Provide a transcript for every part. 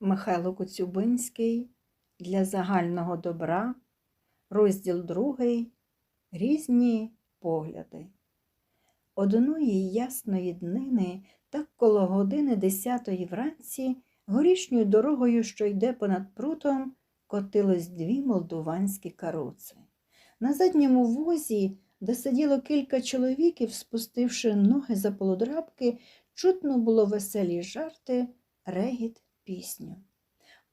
Михайло Коцюбинський для загального добра, розділ другий Різні погляди. Одної ясної днини, так коло години десятої вранці, горішньою дорогою, що йде понад прутом, котилось дві молдуванські каруци. На задньому возі, де сиділо кілька чоловіків, спустивши ноги за полудрабки, чутно було веселі жарти, регіт, пісню.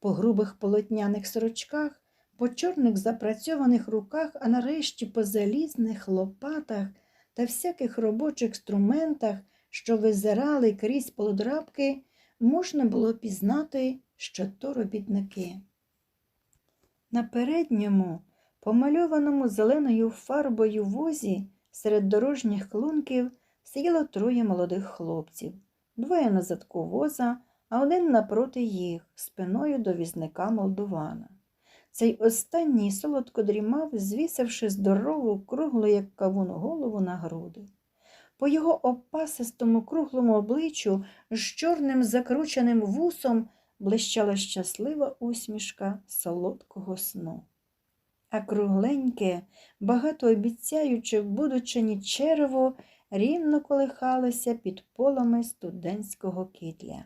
По грубих полотняних сорочках, по чорних запрацьованих руках, а нарешті по залізних лопатах та всяких робочих інструментах, що визирали крізь полудрабки, можна було пізнати, що то робітники. На передньому, помальованому зеленою фарбою возі серед дорожніх клунків сиділо троє молодих хлопців, двоє на задку воза, а один напроти їх, спиною до візника молдувана. Цей останній солодко дрімав, звісивши здорову, круглу, як кавун, голову на груди. По його опасистому круглому обличчю з чорним закрученим вусом блищала щаслива усмішка солодкого сну. А кругленьке, багатообіцяюче будучині черево рівно колихалося під полами студентського кітля.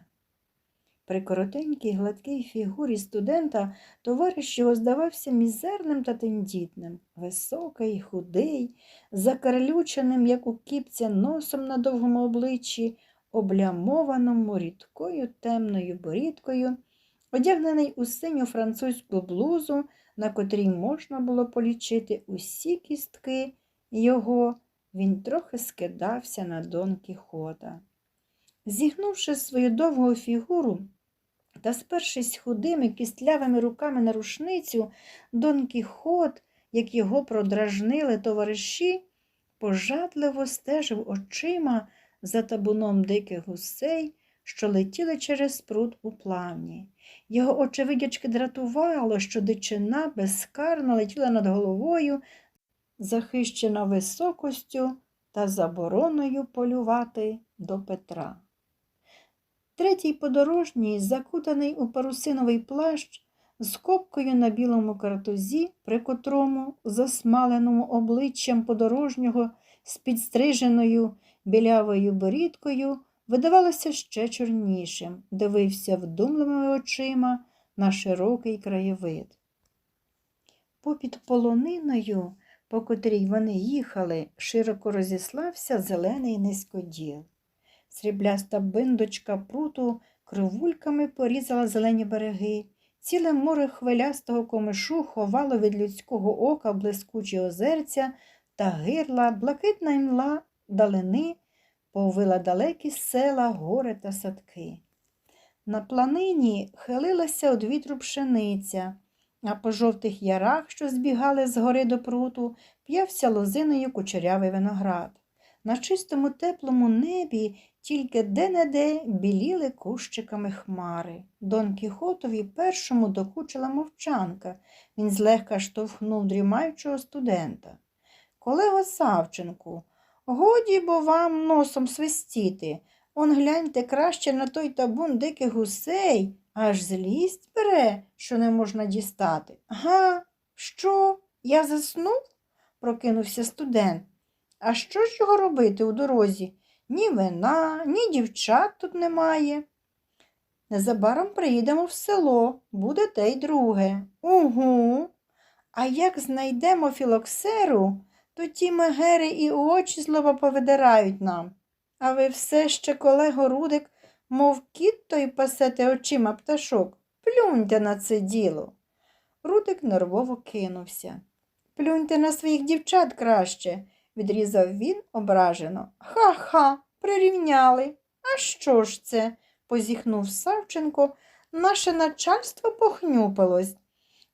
При коротенькій гладкій фігурі студента товариш його здавався мізерним та тендітним, високий, худий, закарлюченим, як у кіпця, носом на довгому обличчі, облямованому рідкою темною борідкою, одягнений у синю французьку блузу, на котрій можна було полічити усі кістки його, він трохи скидався на Дон Кіхота. Зігнувши свою довгу фігуру та спершись худими кістлявими руками на рушницю, Дон Кіхот, як його продражнили товариші, пожадливо стежив очима за табуном диких гусей, що летіли через пруд у плавні. Його очевидячки дратувало, що дичина безкарно летіла над головою, захищена високостю та забороною полювати до Петра. Третій подорожній, закутаний у парусиновий плащ, з копкою на білому картузі, при котрому, засмаленому обличчям подорожнього, з підстриженою білявою борідкою, видавалося ще чорнішим, дивився вдумливими очима на широкий краєвид. Попід полониною, по котрій вони їхали, широко розіслався зелений низькоділ. Срібляста биндочка пруту кривульками порізала зелені береги. Ціле море хвилястого комишу ховало від людського ока блискучі озерця та гирла, блакитна імла далини, повила далекі села, гори та садки. На планині хилилася од вітру пшениця, а по жовтих ярах, що збігали з гори до пруту, п'явся лозиною кучерявий виноград. На чистому теплому небі тільки де-не-де біліли кущиками хмари. Дон Кіхотові першому докучила мовчанка. Він злегка штовхнув дрімаючого студента. Колего Савченку, годі бо вам носом свистіти. Он гляньте краще на той табун диких гусей, аж злість бере, що не можна дістати. Га, що? Я заснув? прокинувся студент. А що ж його робити у дорозі? Ні вина, ні дівчат тут немає. Незабаром приїдемо в село, буде те й друге. Угу. А як знайдемо філоксеру, то ті мегери і очі злоба повидирають нам. А ви все ще, колего Рудик, мов кіт той пасете очима пташок. Плюньте на це діло. Рудик нервово кинувся. Плюньте на своїх дівчат краще відрізав він ображено. Ха-ха, прирівняли. А що ж це? позіхнув Савченко. Наше начальство похнюпилось.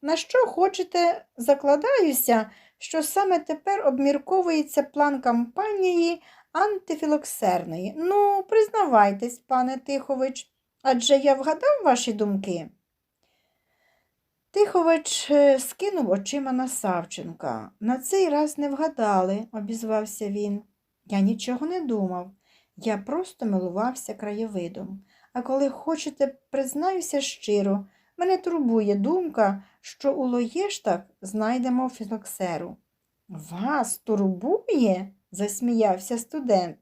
На що хочете, закладаюся, що саме тепер обмірковується план кампанії антифілоксерної. Ну, признавайтесь, пане Тихович, адже я вгадав ваші думки. Тихович е, скинув очима на Савченка. На цей раз не вгадали, обізвався він. Я нічого не думав. Я просто милувався краєвидом. А коли хочете, признаюся щиро, мене турбує думка, що у Лоєштах знайдемо філоксеру. Вас турбує? засміявся студент.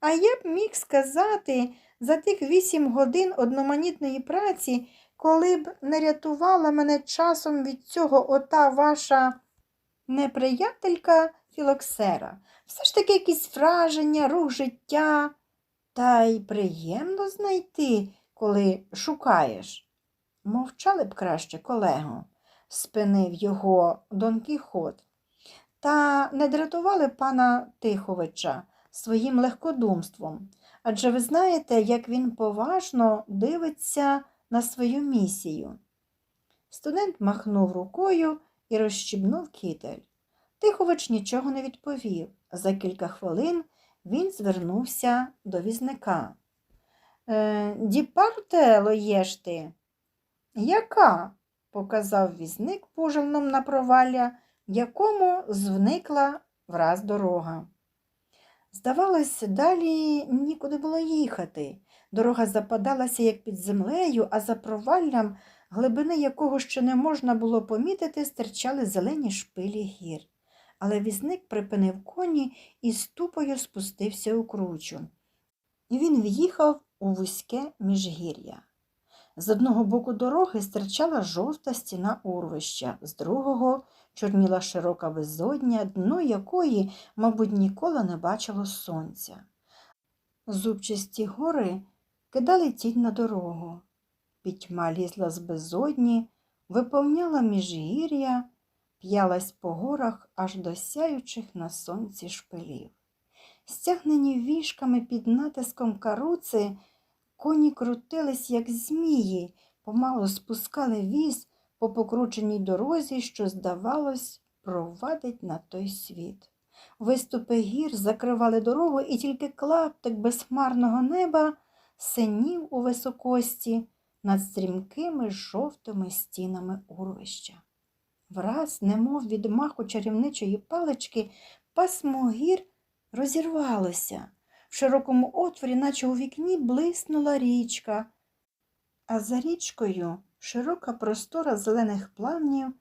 А я б міг сказати за тих вісім годин одноманітної праці, коли б не рятувала мене часом від цього ота ваша неприятелька філоксера. Все ж таки якісь враження, рух життя. Та й приємно знайти, коли шукаєш. Мовчали б краще, колего, спинив його Дон Кіхот. Та не дратували пана Тиховича своїм легкодумством. Адже ви знаєте, як він поважно дивиться на свою місію. Студент махнув рукою і розщібнув кітель. Тихович нічого не відповів. За кілька хвилин він звернувся до візника. Е, Діпарте лоєшти. Яка? показав візник пожелном на провалля, якому зникла враз дорога. Здавалось, далі нікуди було їхати. Дорога западалася, як під землею, а за проваллям, глибини якого ще не можна було помітити, стирчали зелені шпилі гір. Але візник припинив коні і ступою спустився у кручу. І він в'їхав у вузьке міжгір'я. З одного боку дороги стирчала жовта стіна урвища, з другого чорніла широка безодня, дно якої, мабуть, ніколи не бачило сонця. Зубчасті гори кидали тінь на дорогу. Пітьма лізла з безодні, виповняла міжгір'я, п'ялась по горах аж до сяючих на сонці шпилів. Стягнені вішками під натиском каруци, коні крутились, як змії, помалу спускали віз по покрученій дорозі, що, здавалось, провадить на той світ. Виступи гір закривали дорогу, і тільки клаптик безхмарного неба синів у високості над стрімкими жовтими стінами урвища. Враз, немов від маху чарівничої палички, пасмо гір розірвалося. В широкому отворі, наче у вікні, блиснула річка, а за річкою широка простора зелених плавнів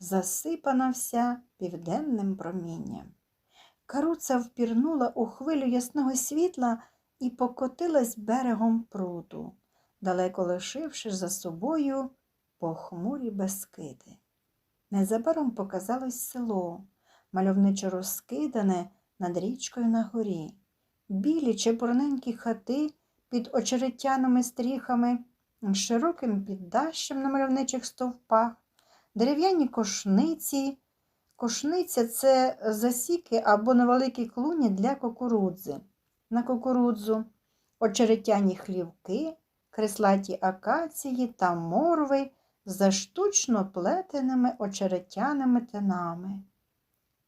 засипана вся південним промінням. Каруца впірнула у хвилю ясного світла і покотилась берегом пруду, далеко лишивши за собою похмурі безкиди. Незабаром показалось село, мальовничо розкидане над річкою на горі, білі чепурненькі хати під очеретяними стріхами, широким піддащем на мальовничих стовпах, дерев'яні кошниці. Кошниця це засіки або невеликі клуні для кукурудзи. На кукурудзу, очеретяні хлівки, креслаті акації та морви за штучно плетеними очеретяними тинами.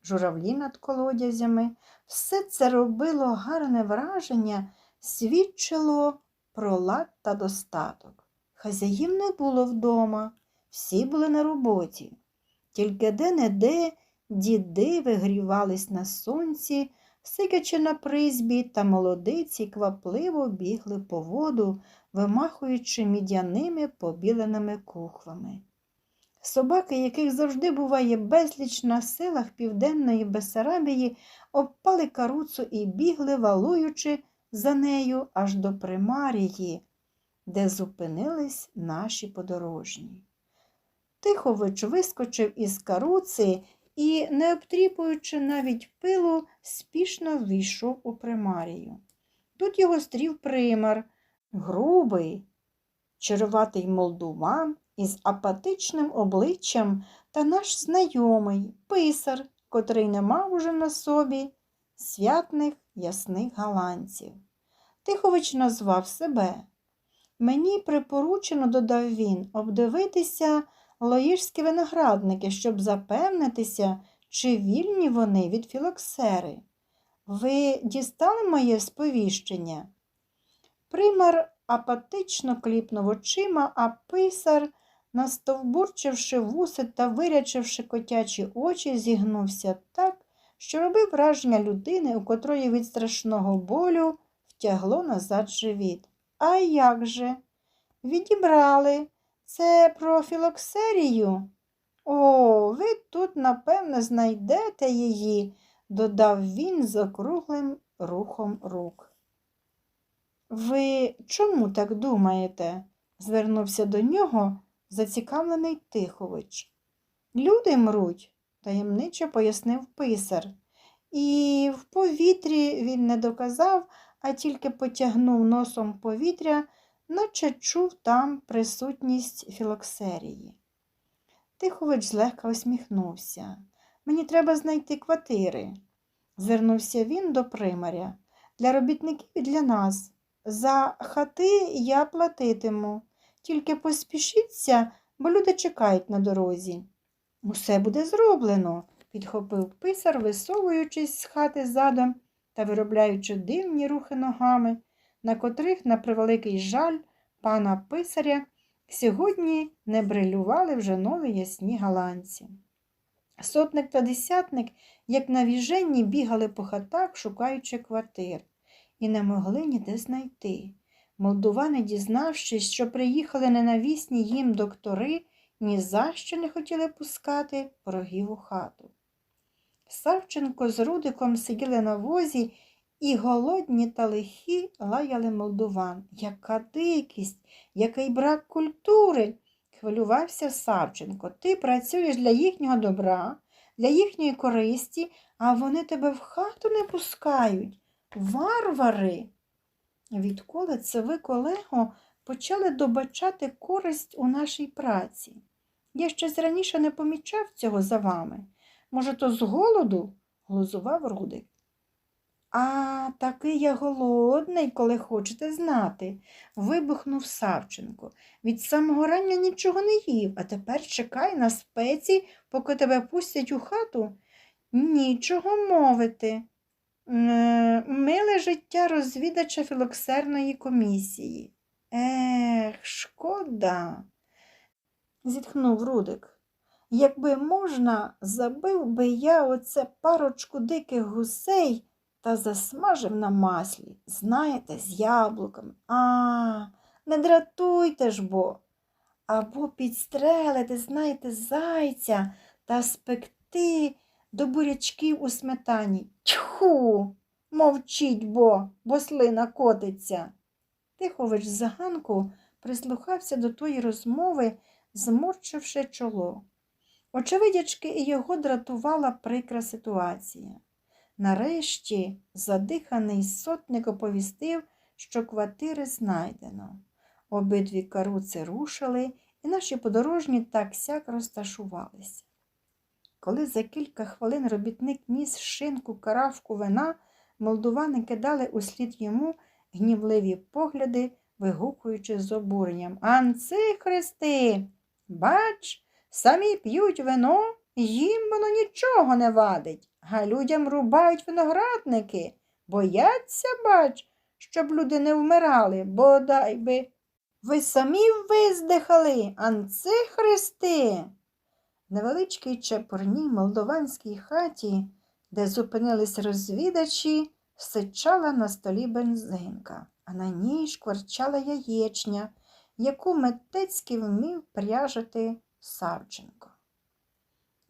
Журавлі над колодязями, все це робило гарне враження, свідчило про лад та достаток. Хазяїв не було вдома, всі були на роботі. Тільки де-не-де діди вигрівались на сонці, сидячи на призбі, та молодиці квапливо бігли по воду, вимахуючи мідяними побіленими кухвами. Собаки, яких завжди буває безліч на селах Південної Бесарабії, обпали каруцу і бігли, валуючи за нею аж до примарії, де зупинились наші подорожні. Тихович вискочив із каруци і, не обтріпуючи навіть пилу, спішно ввійшов у примарію. Тут його стрів примар, грубий, черватий молдуван із апатичним обличчям та наш знайомий писар, котрий не мав уже на собі святних ясних галанців. Тихович назвав себе. Мені припоручено, додав він, обдивитися лоїжські виноградники, щоб запевнитися, чи вільні вони від філоксери. Ви дістали моє сповіщення? Примар апатично кліпнув очима, а писар, настовбурчивши вуси та вирячивши котячі очі, зігнувся так, що робив враження людини, у котрої від страшного болю втягло назад живіт. А як же? Відібрали. Це про філоксерію? О, ви тут, напевно, знайдете її, додав він з округлим рухом рук. Ви чому так думаєте? звернувся до нього зацікавлений Тихович. Люди мруть, таємниче пояснив писар. І в повітрі він не доказав, а тільки потягнув носом повітря, наче чув там присутність філоксерії. Тихович злегка усміхнувся. Мені треба знайти квартири. Звернувся він до примаря. Для робітників і для нас. За хати я платитиму. Тільки поспішіться, бо люди чекають на дорозі. Усе буде зроблено, підхопив писар, висовуючись з хати задом та виробляючи дивні рухи ногами, на котрих, на превеликий жаль, пана писаря сьогодні не брилювали вже нові ясні галанці. Сотник та десятник, як навіженні, бігали по хатах, шукаючи квартир, і не могли ніде знайти. Молдувани, дізнавшись, що приїхали ненавісні їм доктори, ні за що не хотіли пускати ворогів у хату. Савченко з Рудиком сиділи на возі і голодні та лихі лаяли молдуван. Яка дикість, який брак культури. Хвилювався Савченко. Ти працюєш для їхнього добра, для їхньої користі, а вони тебе в хату не пускають. Варвари. Відколи це ви, колего, почали добачати користь у нашій праці? Я щось раніше не помічав цього за вами. Може, то з голоду? глузував Рудик. А такий я голодний, коли хочете знати, вибухнув Савченко. Від самого рання нічого не їв, а тепер чекай на спеці, поки тебе пустять у хату. Нічого мовити. Миле життя розвідача філоксерної комісії. Ех, шкода, зітхнув Рудик. Якби можна, забив би я оце парочку диких гусей та засмажив на маслі, знаєте, з яблуками. А, не дратуйте ж бо. Або підстрелити, знаєте, зайця та спекти до бурячків у сметані. Тьху, мовчіть бо, бо слина котиться. Тихович з заганку прислухався до тої розмови, зморчивши чоло. Очевидячки, і його дратувала прикра ситуація. Нарешті задиханий сотник оповістив, що квартири знайдено. Обидві каруци рушили, і наші подорожні так сяк розташувалися. Коли за кілька хвилин робітник ніс шинку каравку вина, молдувани кидали услід йому гнівливі погляди, вигукуючи з обуренням Анцихристи, бач, самі п'ють вино, їм воно нічого не вадить, а людям рубають виноградники, бояться, бач, щоб люди не вмирали, бодай би. Ви самі виздихали, анцихристи. Невеличкій чепурній молдованській хаті, де зупинились розвідачі, сичала на столі бензинка, а на ній шкварчала яєчня, яку митецьки вмів пряжити Савченко.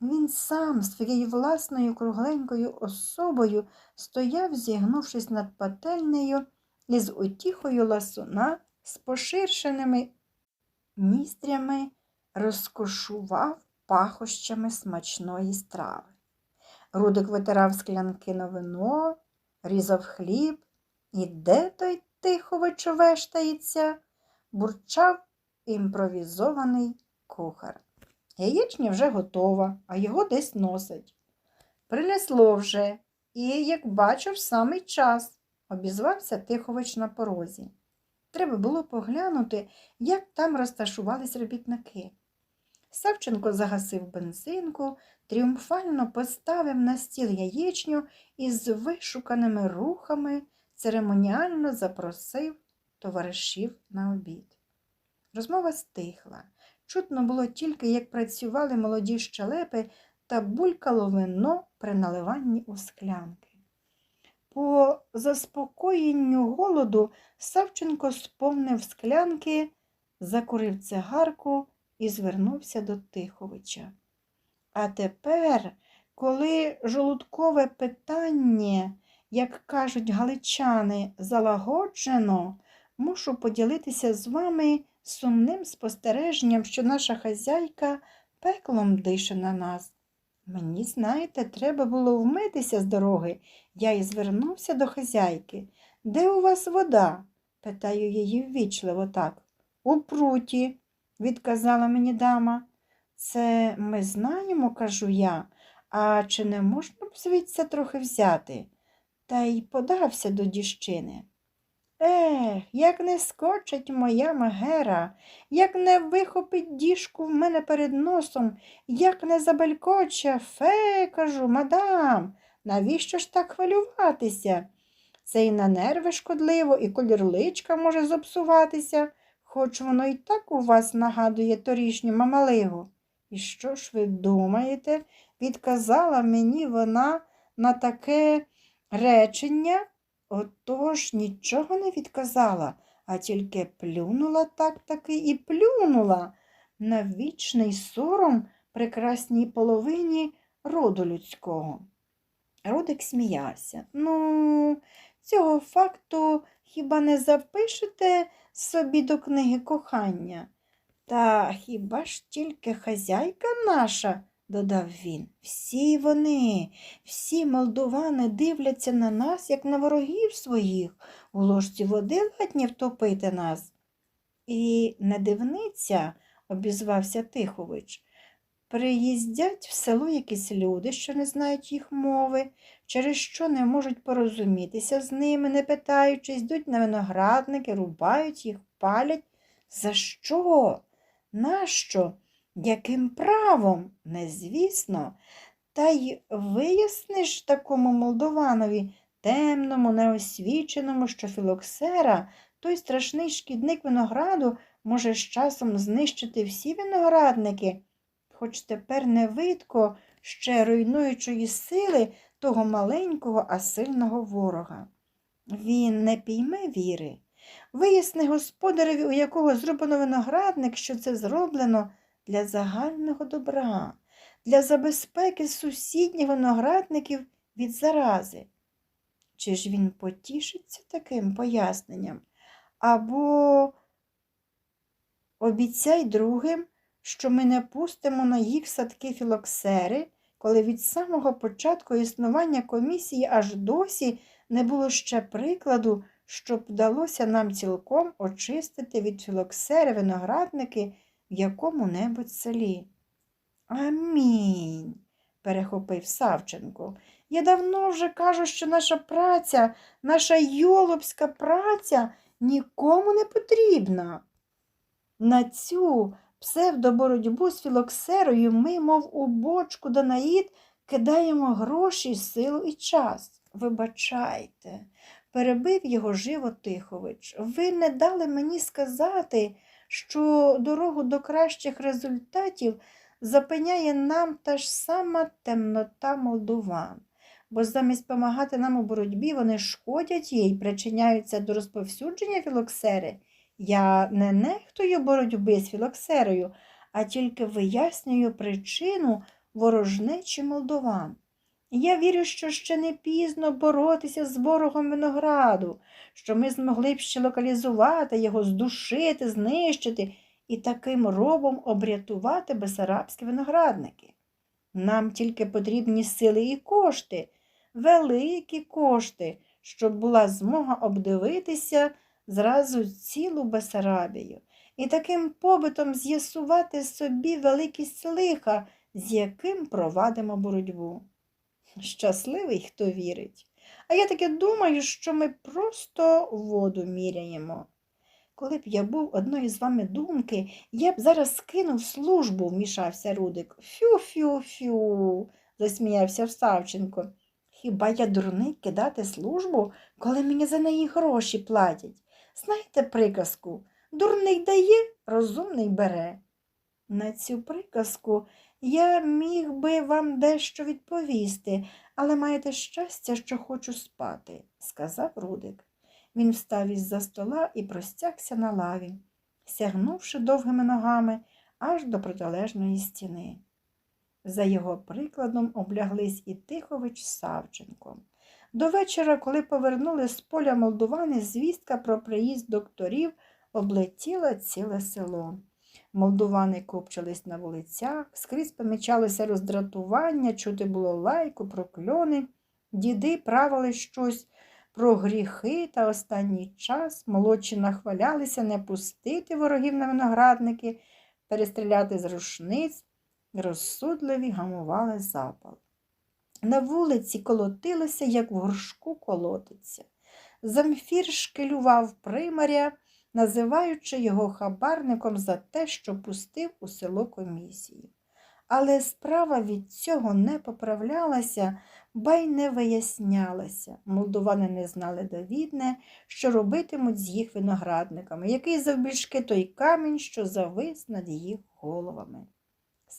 Він сам своєю власною кругленькою особою стояв, зігнувшись над пательнею і з утіхою ласуна з поширшеними ністрями розкошував пахощами смачної страви. Рудик витирав склянки на вино, різав хліб, і де той Тихович вештається, бурчав імпровізований кухар. Яєчня вже готова, а його десь носить. Принесло вже, і, як бачу, в самий час, обізвався Тихович на порозі. Треба було поглянути, як там розташувались робітники. Савченко загасив бензинку, тріумфально поставив на стіл яєчню і з вишуканими рухами церемоніально запросив товаришів на обід. Розмова стихла. Чутно було тільки, як працювали молоді щелепи та булькало вино при наливанні у склянки. По заспокоєнню голоду Савченко сповнив склянки, закурив цигарку і звернувся до Тиховича. А тепер, коли жолудкове питання, як кажуть галичани, залагоджено, мушу поділитися з вами сумним спостереженням, що наша хазяйка пеклом дише на нас. Мені, знаєте, треба було вмитися з дороги. Я й звернувся до хазяйки. Де у вас вода? питаю її ввічливо так. У пруті, відказала мені дама. Це ми знаємо, кажу я, а чи не можна б звідси трохи взяти? Та й подався до діщини. Ех, як не скочить моя мегера, як не вихопить діжку в мене перед носом, як не забелькоче, фе, кажу, мадам, навіщо ж так хвилюватися? Це і на нерви шкодливо, і колір личка може зопсуватися, хоч воно і так у вас нагадує торішню мамалигу. І що ж ви думаєте? Відказала мені вона на таке речення? Отож нічого не відказала, а тільки плюнула так таки і плюнула на вічний сором прекрасній половині роду людського. Рудик сміявся. Ну, цього факту хіба не запишете собі до книги кохання? Та хіба ж тільки хазяйка наша, додав він. Всі вони, всі молдовани дивляться на нас, як на ворогів своїх, у ложці води ладні втопити нас. І не дивниця, обізвався Тихович. Приїздять в село якісь люди, що не знають їх мови, через що не можуть порозумітися з ними, не питаючись, йдуть на виноградники, рубають їх, палять. За що? Нащо? Яким правом? Незвісно. Та й виясниш такому молдованові, темному, неосвіченому, що філоксера, той страшний шкідник винограду, може з часом знищити всі виноградники, хоч тепер не видко ще руйнуючої сили того маленького, а сильного ворога. Він не пійме віри. Виясни господареві, у якого зроблено виноградник, що це зроблено для загального добра, для забезпеки сусідніх виноградників від зарази. Чи ж він потішиться таким поясненням? Або обіцяй другим, що ми не пустимо на їх садки філоксери, коли від самого початку існування комісії аж досі не було ще прикладу, щоб вдалося нам цілком очистити від філоксери виноградники в якому-небудь селі. Амінь, перехопив Савченко. Я давно вже кажу, що наша праця, наша йолопська праця нікому не потрібна. На цю псевдоборотьбу з філоксерою ми, мов у бочку Данаїд, кидаємо гроші, силу і час. Вибачайте, перебив його живо Тихович. Ви не дали мені сказати, що дорогу до кращих результатів запиняє нам та ж сама темнота молдован, бо замість помагати нам у боротьбі вони шкодять їй, причиняються до розповсюдження філоксери. Я не нехтую боротьби з філоксерою, а тільки вияснюю причину ворожнечі молдован. Я вірю, що ще не пізно боротися з ворогом винограду, що ми змогли б ще локалізувати його, здушити, знищити і таким робом обрятувати бесарабські виноградники. Нам тільки потрібні сили і кошти, великі кошти, щоб була змога обдивитися зразу цілу Бесарабію і таким побитом з'ясувати собі великість лиха, з яким провадимо боротьбу. Щасливий, хто вірить. А я таки думаю, що ми просто воду міряємо. Коли б я був одної з вами думки, я б зараз скинув службу, вмішався Рудик. Фю-фю-фю, засміявся Вставченко. Хіба я дурний кидати службу, коли мені за неї гроші платять? Знаєте приказку дурний дає, розумний бере. На цю приказку я міг би вам дещо відповісти, Але маєте щастя, що хочу спати, сказав Рудик. Він встав із-за стола і простягся на лаві, сягнувши довгими ногами аж до протилежної стіни. За його прикладом обляглись і Тихович з Савченком. До вечора, коли повернули з поля молдувани, звістка про приїзд докторів облетіла ціле село. Молдувани копчились на вулицях, скрізь помічалося роздратування, чути було лайку, прокльони, діди правили щось про гріхи та останній час, молодші нахвалялися не пустити ворогів на виноградники, перестріляти з рушниць, розсудливі гамували запал. На вулиці колотилося, як в горшку колотиться. Замфір шкелював примаря, називаючи його хабарником за те, що пустив у село комісію. Але справа від цього не поправлялася, ба й не вияснялася. Молдувани не знали довідне, що робитимуть з їх виноградниками, який завбільшки той камінь, що завис над їх головами.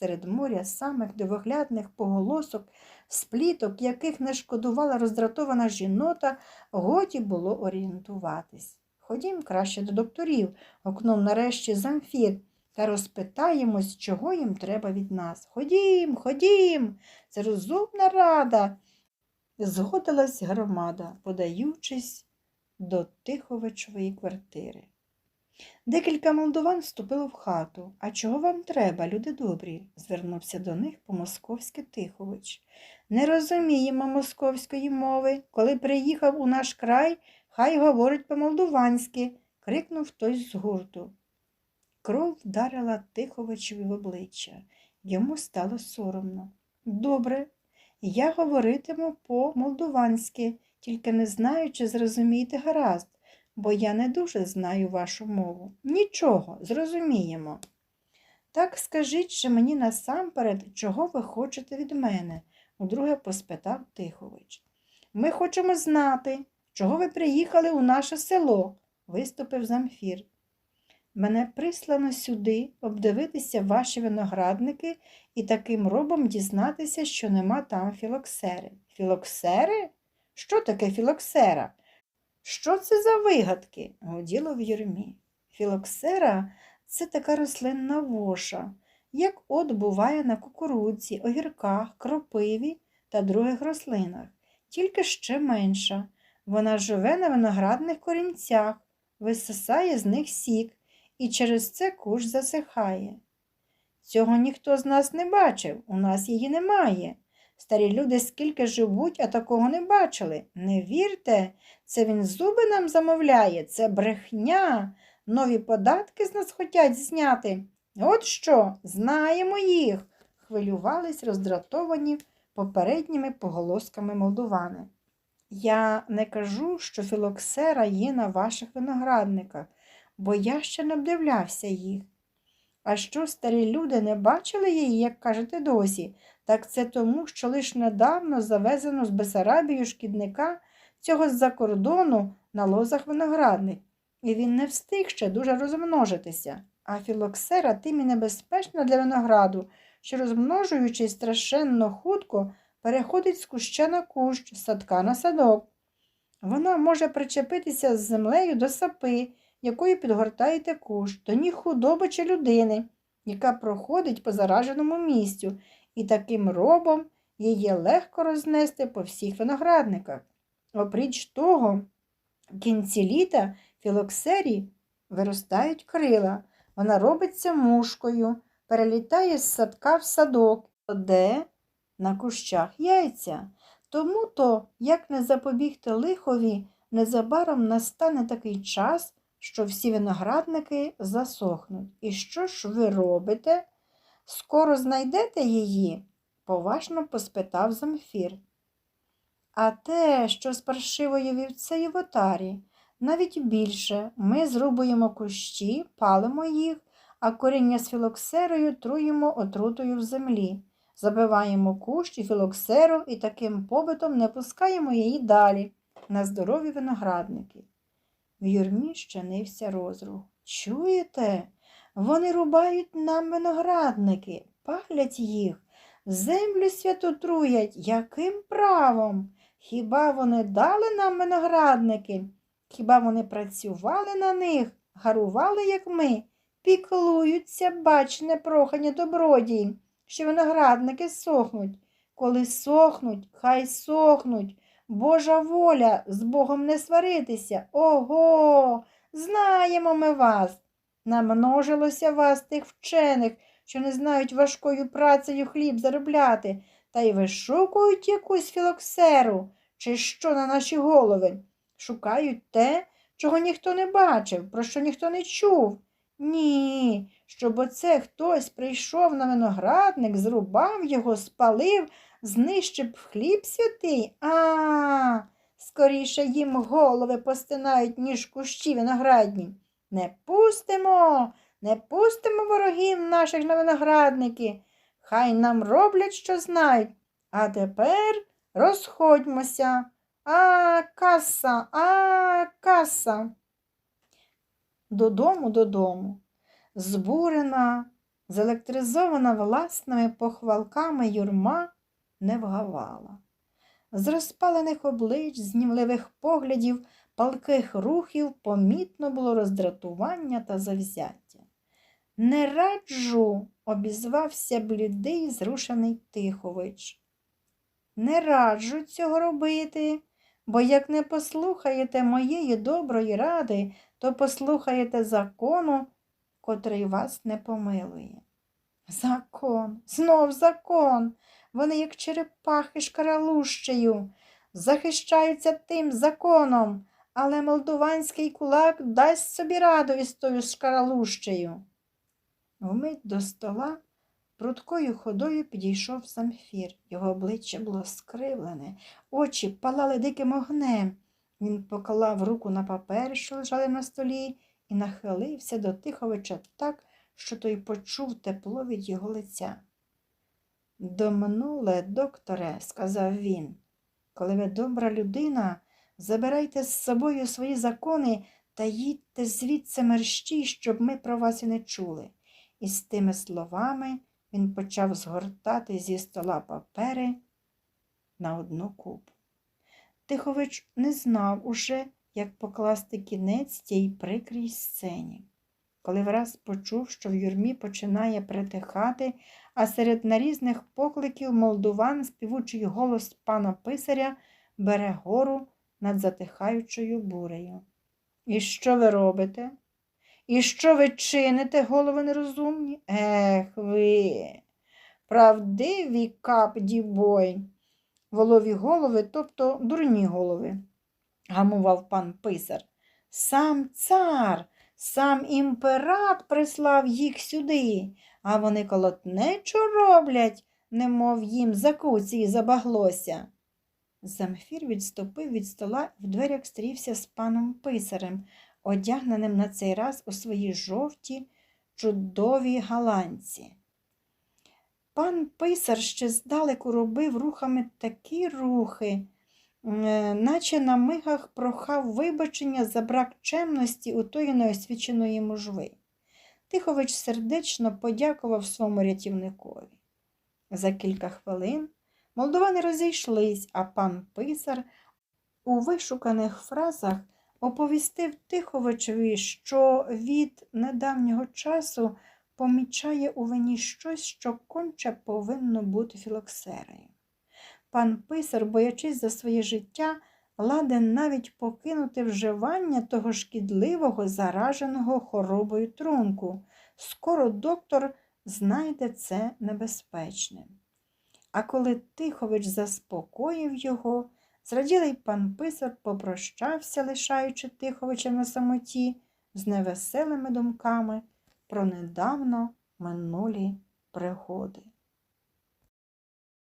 Серед моря самих дивоглядних поголосок, спліток, яких не шкодувала роздратована жінота, годі було орієнтуватись. Ходім краще до докторів, окном нарешті замфір, та розпитаємось, чого їм треба від нас. Ходім, ходім, це розумна рада. Згодилась громада, подаючись до Тиховичової квартири. Декілька молдован вступило в хату. А чого вам треба, люди добрі? звернувся до них по-московськи Тихович. Не розуміємо московської мови. Коли приїхав у наш край, хай говорить по-молдуванськи, крикнув хтось з гурту. Кров вдарила Тиховичеві в обличчя. Йому стало соромно. Добре, я говоритиму по-молдуванськи, тільки не знаю, чи зрозумієте гаразд, бо я не дуже знаю вашу мову. Нічого, зрозуміємо. Так скажіть же мені насамперед, чого ви хочете від мене, удруге поспитав Тихович. Ми хочемо знати, чого ви приїхали у наше село, виступив замфір. Мене прислано сюди обдивитися ваші виноградники і таким робом дізнатися, що нема там філоксери. Філоксери? Що таке філоксера? Що це за вигадки? гуділо в юрмі. Філоксера це така рослинна воша, як от буває на кукурудзі, огірках, кропиві та других рослинах, тільки ще менша. Вона живе на виноградних корінцях, висосає з них сік і через це куш засихає. Цього ніхто з нас не бачив, у нас її немає. Старі люди скільки живуть, а такого не бачили. Не вірте, це він зуби нам замовляє, це брехня. Нові податки з нас хотять зняти. От що, знаємо їх, хвилювались роздратовані попередніми поголосками молдувани. Я не кажу, що філоксера є на ваших виноградниках, бо я ще не обдивлявся їх. А що старі люди не бачили її, як кажете досі, так це тому, що лише недавно завезено з Бесарабію шкідника цього з-за кордону на лозах виноградник, і він не встиг ще дуже розмножитися. А філоксера тим і небезпечна для винограду, що, розмножуючись страшенно хутко, переходить з куща на кущ, з садка на садок. Вона може причепитися з землею до сапи, якою підгортаєте кущ, до ніг худоби чи людини, яка проходить по зараженому місцю, і таким робом її легко рознести по всіх виноградниках. Опріч того, в кінці літа філоксері виростають крила, вона робиться мушкою, перелітає з садка в садок, де на кущах яйця. Тому то, як не запобігти лихові, незабаром настане такий час, що всі виноградники засохнуть. І що ж ви робите? Скоро знайдете її? поважно поспитав Замфір. А те, що з паршивою вівцею в отарі, навіть більше ми зрубуємо кущі, палимо їх, а коріння з філоксерою труємо отрутою в землі. Забиваємо кущ і філоксеру і таким побитом не пускаємо її далі, на здорові виноградники. В юрмі щинився розрух. Чуєте? Вони рубають нам виноградники, палять їх, Землю святу труять, яким правом? Хіба вони дали нам виноградники? Хіба вони працювали на них, гарували, як ми, піклуються, бач, непрохані добродії, що виноградники сохнуть. Коли сохнуть, хай сохнуть. Божа воля з Богом не сваритися. Ого, знаємо ми вас. Намножилося вас тих вчених, що не знають важкою працею хліб заробляти, та й вишукують якусь філоксеру, чи що на наші голови. Шукають те, чого ніхто не бачив, про що ніхто не чув. Ні, щоб оце хтось прийшов на виноградник, зрубав його, спалив, знищив хліб святий. А, а. скоріше їм голови постинають, ніж кущі виноградні. Не пустимо, не пустимо ворогів наших на виноградники. Хай нам роблять, що знають. А тепер розходьмося. А, каса, а, каса. Додому, додому. Збурена, зелектризована власними похвалками юрма не вгавала. З розпалених облич, з німливих поглядів, палких рухів помітно було роздратування та завзяття. Не раджу, обізвався блідий, зрушений Тихович. Не раджу цього робити, бо як не послухаєте моєї доброї ради, то послухаєте закону, котрий вас не помилує. Закон, знов закон. Вони, як черепахи шкаралущею, захищаються тим законом, але молдуванський кулак дасть собі раду із тою шкаралущею. Вмить до стола прудкою ходою підійшов самфір. Його обличчя було скривлене, очі палали диким огнем. Він поклав руку на папери, що лежали на столі, і нахилився до Тиховича так, що той почув тепло від його лиця. Домнуле, докторе, сказав він, коли ви добра людина, забирайте з собою свої закони та їдьте звідси мерщій, щоб ми про вас і не чули. І з тими словами він почав згортати зі стола папери на одну купу. Тихович не знав уже, як покласти кінець тій прикрій сцені. Коли враз почув, що в юрмі починає притихати, а серед нарізних покликів молдуван співучий голос пана писаря бере гору над затихаючою бурею. І що ви робите? І що ви чините, голови нерозумні? Ех ви, правдиві капдібой, волові голови, тобто дурні голови, гамував пан писар. Сам цар, сам імперат прислав їх сюди, а вони колотнечу роблять, немов їм закуці забаглося. Замфір відступив від стола і в дверях стрівся з паном писарем, одягненим на цей раз у свої жовті, чудові галанці. Пан писар ще здалеку робив рухами такі рухи, е, наче на мигах прохав вибачення за брак чемності у тої неосвіченої мужви. Тихович сердечно подякував своєму рятівникові. За кілька хвилин молдовани розійшлись, а пан писар у вишуканих фразах оповістив Тиховичеві, що від недавнього часу помічає у вині щось, що конче повинно бути філоксерею. Пан писар, боячись за своє життя, ладен навіть покинути вживання того шкідливого, зараженого хоробою трунку. Скоро доктор знайде це небезпечним. А коли Тихович заспокоїв його, зраділий пан писар попрощався, лишаючи Тиховича на самоті, з невеселими думками про недавно минулі пригоди.